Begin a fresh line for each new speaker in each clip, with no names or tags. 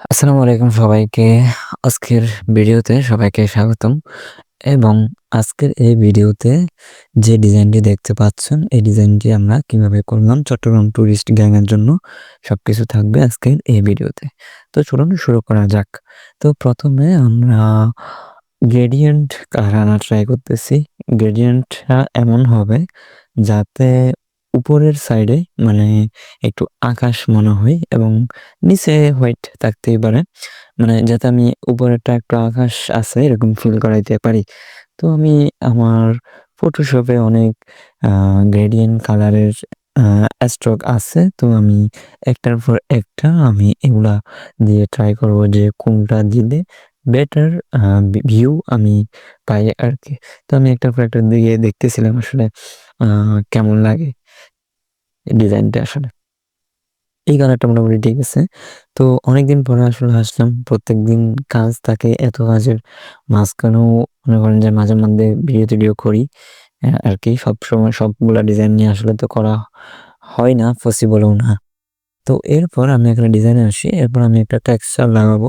আসসালামু আলাইকুম সবাইকে। আজকের ভিডিওতে সবাইকে স্বাগতম এবং আজকের এই ভিডিওতে যে ডিজাইনটি দেখতে পাচ্ছেন, এই ডিজাইনটি আমরা কীভাবে করলাম, চট্টগ্রাম টুরিস্ট গ্যাং এর জন্য সবকিছু থাকবে আজকের এই ভিডিওতে। তো চলুন শুরু করা যাক। তো প্রথমে আমরা গ্রেডিয়েন্ট কালার আনা ট্রাই করতেছি। গ্রেডিয়েন্টটা এমন হবে যাতে উপরের সাইডে মানে একটু আকাশ মনে হয় এবং নিচে হোয়াইট থাকতেই পারে। মানে যাতে আমি উপরেরটা একটু আকাশ আছে, এরকম ফিল করাইতে পারি। তো আমি আমার ফটোশপে অনেক গ্রেডিয়েন্ট কালারের স্ট্রোক আছে। তো আমি একটার পর একটা আমি এগুলা দিয়ে ট্রাই করব যে কোনটা দিলে বেটার ভিউ আমি পাই আর কি তো আমি একটার পর একটা দিয়ে দেখতেছিলাম আসলে কেমন লাগে ডিজাইনটা আসলে। এই কালারটা মোটামুটি ঠিক আছে। তো অনেকদিন পরে আসলে আসলাম। প্রত্যেকদিন কাজ থাকে। এত কাজের মাঝখানেও মনে করেন যে মাঝে মধ্যে ভিডিও-টিডিও করি অ্যা আরকি। সবসময় সবগুলা ডিজাইন নিয়ে আসলে তো করা হয় না, পসিবলও না। তো এরপর আমি এখানে ডিজাইনে আসি। এরপর আমি একটা টেক্সচার লাগাবো।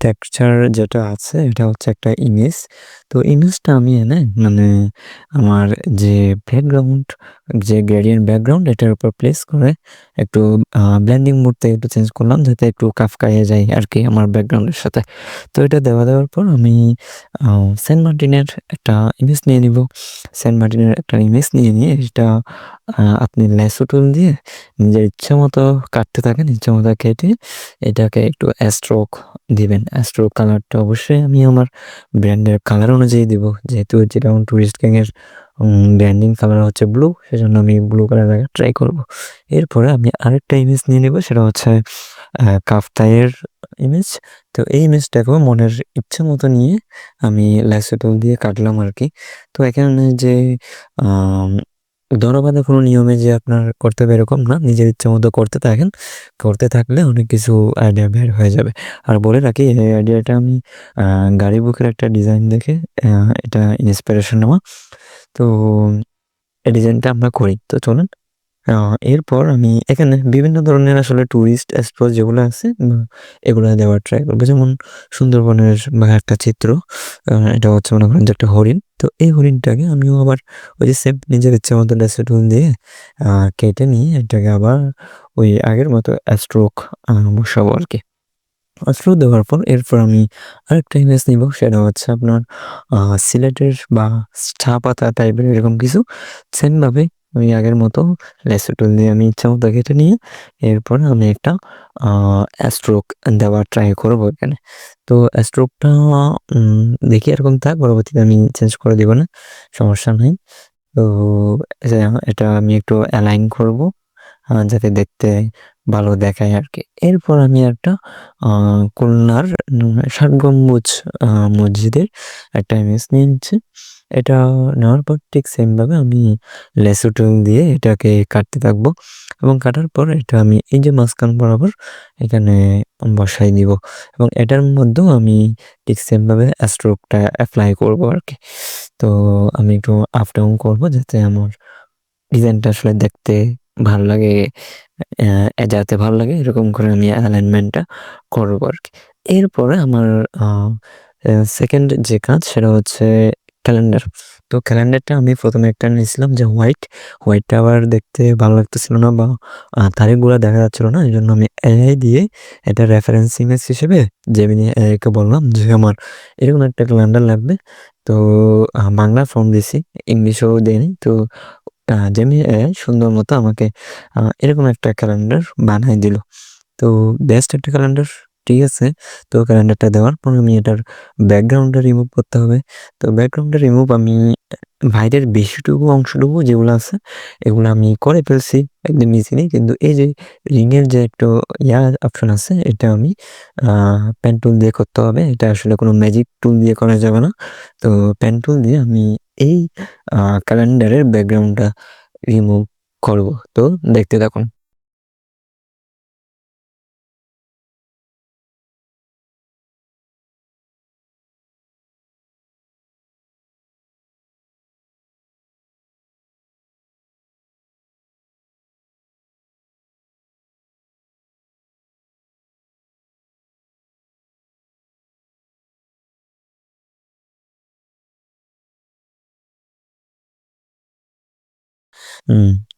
টেক্সচার যেটা আছে এটা হচ্ছে একটা ইমেজ। তো ইমেজটা আমি এনে মানে আমার যে ব্যাকগ্রাউন্ড যে গ্রেডিয়েন্ট ব্যাকগ্রাউন্ড এটার উপর প্লেস করে একটু, আ ব্লেন্ডিং মোড একটু চেঞ্জ করলাম যাতে একটু কাফকাইয়া যায় আর কি আমার ব্যাকগ্রাউন্ডের সাথে। তো এটা দেওয়া দেওয়ার পর আমি সেন্ট মার্টিনের একটা ইমেজ নিয়ে নিবো। সেন্ট মার্টিনের একটা ইমেজ নিয়ে নিয়ে এটা আপনি ল্যাসো টুল দিয়ে নিজের ইচ্ছা মতো কাটতে থাকেন। ইচ্ছা মতো কেটে এটাকে একটু অ্যাস্ট্রোক দিবেন। অ্যাস্ট্রোক কালারটা অবশ্যই আমি আমার ব্র্যান্ডের কালার অনুযায়ী দিব। যেহেতু Chittagong tourist gang branding colour হচ্ছে ব্লু সেজন্য আমি ব্লু কালার রাখার ট্রাই করব। এরপরে আমি আরেকটা ইমেজ নিয়ে নিবো, সেটা হচ্ছে কাফতাইয়ের ইমেজ। তো এই ইমেজটাকেও মনের ইচ্ছে মতো নিয়ে আমি ল্যাসো টুল দিয়ে কাটলাম আর কি তো এখানে যে ধরাবাঁধা কোনো নিয়মে যে আপনার করতে হবে এরকম না। নিজের ইচ্ছে মতো করতে থাকেন। করতে থাকলে অনেক কিছু আইডিয়া বের হয়ে যাবে। আর বলে রাখি, এই আইডিয়াটা আমি গাড়ি বুকের একটা ডিজাইন দেখে এটা ইন্সপিরেশন নেওয়া। তো ডিজাইনটা আমরা করি। তো চলুন এরপর আমি এখানে বিভিন্ন ধরনের আসলে ট্যুরিস্ট স্পট যেগুলো আছে এগুলো দেওয়ার ট্রাই করব যেমন সুন্দরবনের একটা চিত্র। এটা হচ্ছে মনে করেন যে একটা হরিণ। তো এই হরিণটাকে আমিও আবার ওই যে সেম নিজের ইচ্ছামতো ল্যাসো টুল দিয়ে কেটে নিয়ে এটাকে আবার ওই আগের মতো স্ট্রোক আ আর আরকি। স্ট্রোক দেওয়ার পর এরপর আমি আরেকটা ইমেজ নিবো, সেটা হচ্ছে আপনার সিলেটের বা চা পাতা টাইপের এরকম কিছু। সেম আমি আগের মতো ল্যাসো টুল দিয়ে আমি ইচ্ছা মতো কেটে নিয়ে এরপর আমি একটা, আ স্ট্রোক দেওয়ার ট্রাই করব এখানে। তো স্ট্রোকটা উম, দেখি এরকম থাক, পরবর্তীতে আমি চেঞ্জ করে দিব না। সমস্যা নাই। তো, এটা আমি একটু অ্যালাইন করব যাতে দেখতে ভালো দেখায় আর কি এরপর আমি একটা খুলনার ষাট গম্বুজ মসজিদের একটা ইমেজ নিয়ে নিচ্ছি। এটা নেওয়ার পর ঠিক সেমভাবে আমি ল্যাসো টুল দিয়ে এটাকে কাটতে থাকব এবং কাটার পর এটা আমি এই যে মাঝখান বরাবর এখানে বসাই দিব এবং এটার মধ্যেও আমি ঠিক সেমভাবে স্ট্রোকটা এপ্লাই করব আরকি। তো আমি একটু আপ ডাউন করব যাতে আমার ডিজাইনটা আসলে দেখতে ভালো লাগে যাতে ভালো লাগে, এরকম করে আমি অ্যালাইনমেন্টটা করব আরকি। এরপরে আমার সেকেন্ড যে কাজ সেটা হচ্ছে ক্যালেন্ডার। তো ক্যালেন্ডারটা আমি প্রথমে একটা নিয়েছিলাম যে হোয়াইট। হোয়াইটটা আবার দেখতে ভালো লাগতেছিল না বা তারিখগুলা দেখা যাচ্ছিল না। এই জন্য আমি এআই দিয়ে এটা রেফারেন্স ইমেজ হিসেবে জেমিনি এআই কে বললাম যে আমার এরকম একটা ক্যালেন্ডার লাগবে। তো বাংলা ফর্ম দিছি। ইংলিশেও দেয়নি, তো এআই সুন্দর মতো আমাকে এরকম একটা ক্যালেন্ডার বানাই দিল। তো বেস্ট একটা ক্যালেন্ডার ঠিক আছে। তো ক্যালেন্ডারটা দেওয়ার পর আমি এটার ব্যাকগ্রাউন্ডটা রিমুভ করতে হবে। তো ব্যাকগ্রাউন্ডটা রিমুভ আমি বাইরের বেশিটুকু অংশটুকু যেগুলো আছে, এগুলো আমি করে ফেলছি একদম ইজিলি। কিন্তু এই যে রিং এর যে একটু ইয়া অপশন আছে, এটা আমি পেন টুল দিয়ে করতে হবে। এটা আসলে কোনো ম্যাজিক টুল দিয়ে করা যাবে না। তো পেন টুল দিয়ে আমি এই ক্যালেন্ডারের ব্যাকগ্রাউন্ডটা রিমুভ করব। তো দেখতে থাকুন।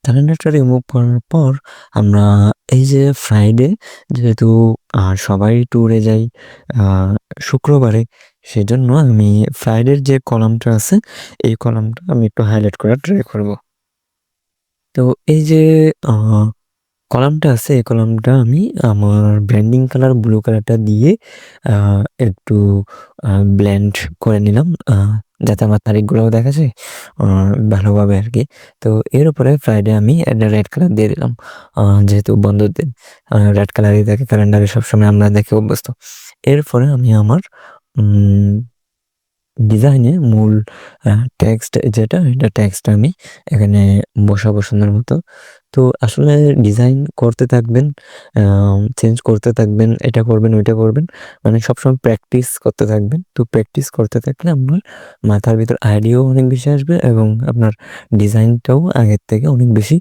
ক্যালেন্ডারটা রিমুভ করার পর আমরা এই যে ফ্রাইডে যেহেতু সবাই ট্যুরে যাই শুক্রবারে, সেজন্য আমি ফ্রাইডের যে কলামটা আছে, এই কলামটা আমি একটু হাইলাইট করার ট্রাই করব। তো এই যে কলামটা আছে, এই কলামটা আমি আমার ব্র্যান্ডিং কালার ব্লু কালারটা দিয়ে একটু ব্ল্যান্ড করে নিলাম যাতে আমার তারিখগুলোও দেখা যায় ভালোভাবে আর কি। তো এর উপরে ফ্রাইডে আমি একটা রেড কালার দিয়ে দিলাম যেহেতু বন্ধুর দিন রেড কালারই থাকে ক্যালেন্ডারে সবসময় আমরা দেখে অভ্যস্ত। এরপরে আমি আমার ডিজাইনে মূল টেক্সট যেটা, এটা টেক্সট আমি এখানে বসাবো সুন্দর মতো তো আসলে ডিজাইন করতে থাকবেন চেঞ্জ করতে থাকবেন, এটা করবেন, ওইটা করবেন মানে সবসময় প্র্যাকটিস করতে থাকবেন। তো প্র্যাকটিস করতে থাকলে আপনার মাথার ভিতর আইডিয়াও অনেক বেশি আসবে এবং আপনার ডিজাইনটাও আগের থেকে অনেক বেশি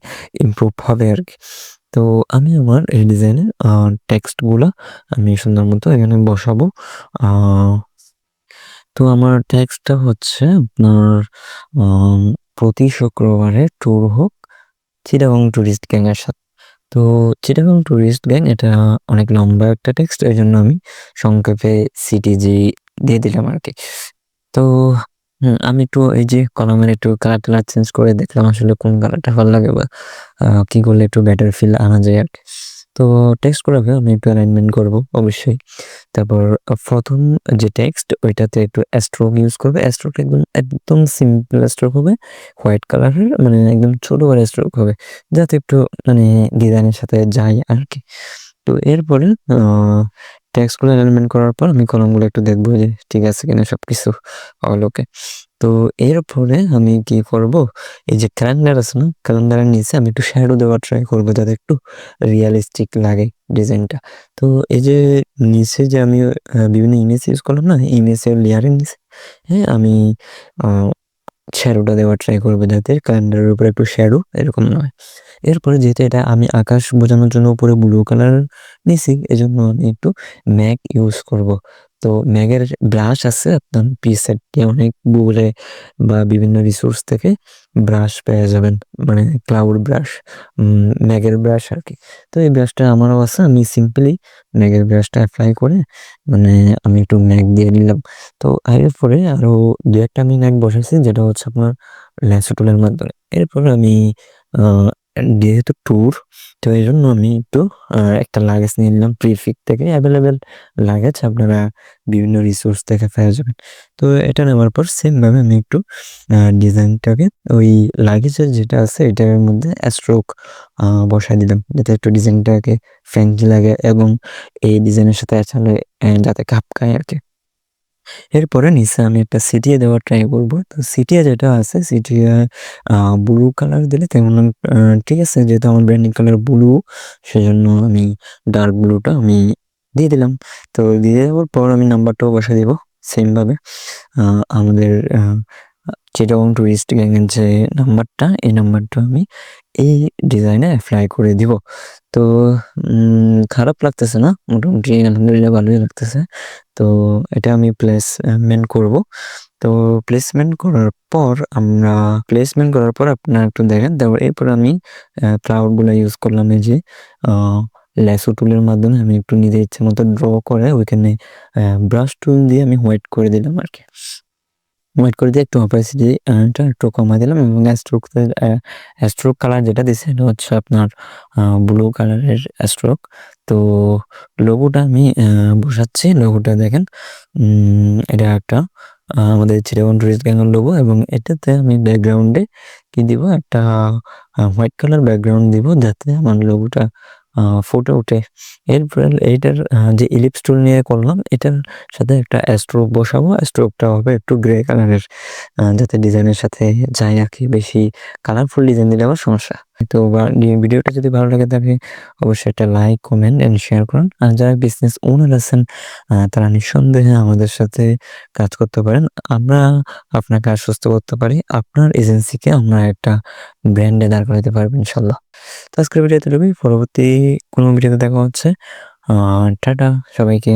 ইমপ্রুভ হবে আর কি। তো আমি আমার এই ডিজাইনের টেক্সটগুলো আমি সুন্দর মতো এখানে বসাবো। তো আমার টেক্সটটা হচ্ছে আপনার প্রতি শুক্রবারে ট্যুর হোক চিটাগং ট্যুরিস্ট গ্যাংয়ের সাথে। তো চিটাগং ট্যুরিস্ট গ্যাং এটা অনেক লম্বা একটা টেক্সট এই জন্য আমি সংক্ষেপে সিটিজি দিয়ে দিলাম আর কি তো আমি একটু এই যে কলমের একটু কালার টালার চেঞ্জ করে দেখলাম আসলে কোন কালারটা ভালো লাগে বা কী করলে একটু বেটার ফিল আনা যায় আর কি তো টেক্সট করাবে আমি একটু অ্যালাইনমেন্ট করব, অবশ্যই। তারপর প্রথম যে টেক্সট ওইটাতে একটু অ্যাস্ট্রোক ইউজ করবে। অ্যাস্ট্রোক একদম একদম সিম্পল অ্যাস্ট্রোক হবে। হোয়াইট কালারের মানে একদম ছোট করে অ্যাস্ট্রোক হবে। যাতে একটু মানে ডিজাইনের সাথে যায় আর কি। তো এরপরে টেক্সটগুলো অ্যালাইনমেন্ট করার পর আমি কলমগুলো একটু দেখব যে ঠিক আছে কিনা সব কিছু অল ওকে তো এরপরে আমি কি করব? এই যে ক্যালেন্ডার আছে না ক্যালেন্ডারের নিচে আমি একটু শ্যাডো দেওয়ার ট্রাই করব যাতে একটু রিয়ালিস্টিক লাগে ডিজাইনটা তো এই যে নিচে যে আমি বিভিন্ন ইমেজ ইউজ করলাম না ইমেজের লেয়ারের নিচে হ্যাঁ আমি শ্যাডোটা দেওয়ার ট্রাই করবে যাতে ক্যালেন্ডারের উপরে একটু শ্যাডো, এরকম নয়। এরপরে যেহেতু এটা আমি আকাশ বোঝানোর জন্য উপরে ব্লু কালার নিছি, এজন্য আমি একটু ম্যাক ইউজ করব। তো ম্যাগের ব্রাশ আছে, আপনার পিসেট অনেক গুগলে বা বিভিন্ন রিসোর্স থেকে ব্রাশ পেয়ে যাবেন মানে ক্লাউড ব্রাশ ম্যাগের ব্রাশ আর কি তো এই ব্রাশটা আমারও আছে, আমি সিম্পলি ম্যাগের ব্রাশটা অ্যাপ্লাই করে মানে আমি একটু ম্যাগ দিয়ে নিলাম। তো এরপরে আরও দু একটা আমি ম্যাগ বসাইছি, যেটা হচ্ছে আপনার ল্যাসো টুলের মাধ্যমে। এরপরে আমি যেহেতু ট্যুর তো এই জন্য আমি একটু একটা লাগেজ নিয়ে নিলাম প্রিফিক থেকে অ্যাভেলেবেল লাগেজ আপনারা বিভিন্ন রিসোর্স থেকে পেয়ে যাবেন। তো এটা নেওয়ার পর সেমভাবে আমি একটু ডিজাইনটাকে ওই লাগেজের যেটা আছে, এটার মধ্যে স্ট্রোক বসাই দিলাম। যাতে একটু ডিজাইনটাকে ফ্যান্সি লাগে এবং এই ডিজাইনের সাথে আসলে যাতে খাপকায় আর কি। এরপরে নিচে আমি একটা সিটিয়ে দেওয়ার ট্রাই করব। তো সিটিয়ে যেটা আছে, সিটিয়ে ব্লু কালার দিলে তেমন ঠিক আছে, যেহেতু আমার ব্র্যান্ডিং কালার ব্লু সেজন্য আমি ডার্ক ব্লুটা আমি দিয়ে দিলাম। তো দিয়ে দেওয়ার পর আমি নাম্বারটাও বসে দিব সেমভাবে আমাদের চিটাগং টুরিস্ট গ্যাংয়ের যে নাম্বারটা এই নাম্বারটা আমি এই ডিজাইনে অ্যাপ্লাই করে দিব। তো খারাপ লাগতেছে না? মোটামুটি আলহামদুলিল্লাহ ভালোই লাগতেছে। তো, এটা আমি প্লেসমেন্ট করব। তো প্লেসমেন্ট করার পর আমরা প্লেসমেন্ট করার পর আপনারা একটু দেখেন, তারপর এরপর আমি ক্লাউডগুলো ইউজ করলাম। এই যে ল্যাসো টুলের মাধ্যমে আমি একটু নিজের ইচ্ছে মতো ড্র করে ওইখানে ব্রাশ টুল দিয়ে আমি হোয়াইট করে দিলাম আর কি। হোয়াইট করে দিয়ে একটু অপারেসিটি একটু কমাই দিলাম এবং স্ট্রোক স্ট্রোক কালার যেটা দিছে এটা হচ্ছে আপনার ব্লু কালারের স্ট্রোক তো লোগোটা আমি বসাচ্ছি। লোগোটা দেখেন এটা একটা আমাদের চিটাগন টুরিস্ট গ্যাংয়ের লোগো এবং এটাতে আমি ব্যাকগ্রাউন্ডে কি দিব? একটা হোয়াইট কালার ব্যাকগ্রাউন্ড দিব যাতে আমার লোগোটা ফুটে ওঠে। এরপরে এইটার যে ইলিপস টুল নিয়ে করলাম, এটার সাথে একটা স্ট্রোক বসাবো। স্ট্রোকটা হবে একটু গ্রে কালারের যাতে ডিজাইনের সাথে যায় আর কি। বেশি কালারফুল ডিজাইন দিলে আবার সমস্যা। তো ভিডিওটা যদি ভালো লাগে থাকে অবশ্যই একটা লাইক কমেন্ট এন্ড শেয়ার করুন। আর যারা বিজনেস ওনার আছেন তারা নিঃসন্দেহে আমাদের সাথে কাজ করতে পারেন। আমরা আপনাকে আশ্বস্ত করতে পারি, আপনার এজেন্সিকে আমরা একটা ব্র্যান্ডে দাঁড় করাতে পারব ইনশাল্লাহ তো আজকের ভিডিওতে রবি পরবর্তী কোনো ভিডিওতে দেখা হচ্ছে। টাটা, সবাইকে।